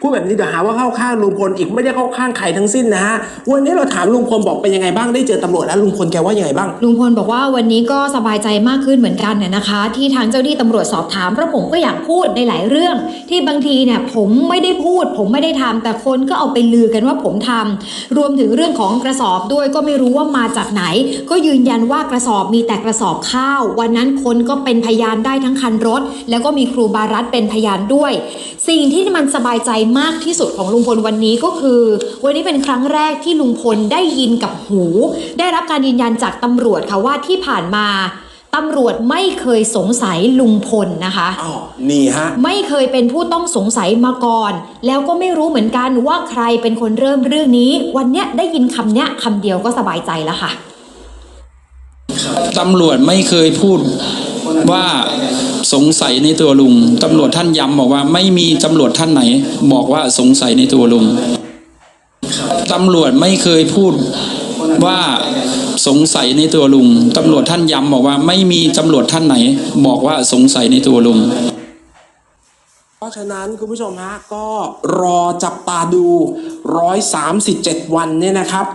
พูดแบบนี้เดี๋ยวหาว่าเข้าข้างลุงพลอีกไม่ได้เข้าข้างใครทั้งสิ้นนะฮะวันนี้เราถามลุงพลบอกเป็นยังไงบ้างได้เจอตำรวจแล้วลุงพลแกว่ายังไงบ้างลุงพลบอกว่าวันนี้ก็สบายใจมากขึ้นเหมือนกันเนี่ยนะคะ ที่ทางเจ้าหน้าที่ตำรวจสอบถามเพราะผมก็อยากพูดในหลายเรื่อง ที่บางทีเนี่ยผมไม่ได้พูด ผมไม่ได้ทำแต่คนก็เอาไปลือกันว่าผมทำรวมถึงเรื่องของกระสอบด้วยก็ไม่รู้ว่ามาจากไหน ก็ยืนยันว่ากระสอบมีแต่กระสอบข้าว วันนั้นคนก็เป็นพยานได้ทั้งคันรถ แล้วก็มีครูบารัตเป็นพยานด้วย สิ่งที่มันสบายใจมากที่สุดของลุงพลวันนี้ก็คือ วันนี้เป็นครั้งแรกที่ลุงพลได้ยินกับหู ได้รับการยืนยันจากตำรวจค่ะว่าที่ผ่านมาตำรวจไม่เคยสงสัยลุงพลนะคะอ๋อนี่ฮะ ไม่เคยเป็นผู้ต้องสงสัยมาก่อน แล้วก็ไม่รู้เหมือนกันว่าใครเป็นคนเริ่มเรื่องนี้ วันเนี้ยได้ยินคำเนี้ยคำเดียวก็สบายใจแล้วค่ะตำรวจไม่เคยพูด ว่าสงสัยในตัวลุงตำรวจท่านย้ำบอกว่าไม่มีตำรวจท่านไหน บอกว่าสงสัยในตัวลุงตำรวจไม่เคยพูดว่าสงสัยในตัวลุงตำรวจท่านย้ำบอกว่าไม่มีตำรวจท่านไหน บอกว่าสงสัยในตัวลุงเพราะฉะนั้นคุณผู้ชมฮะก็รอจับตาดู 137 วันเนี่ยนะครับ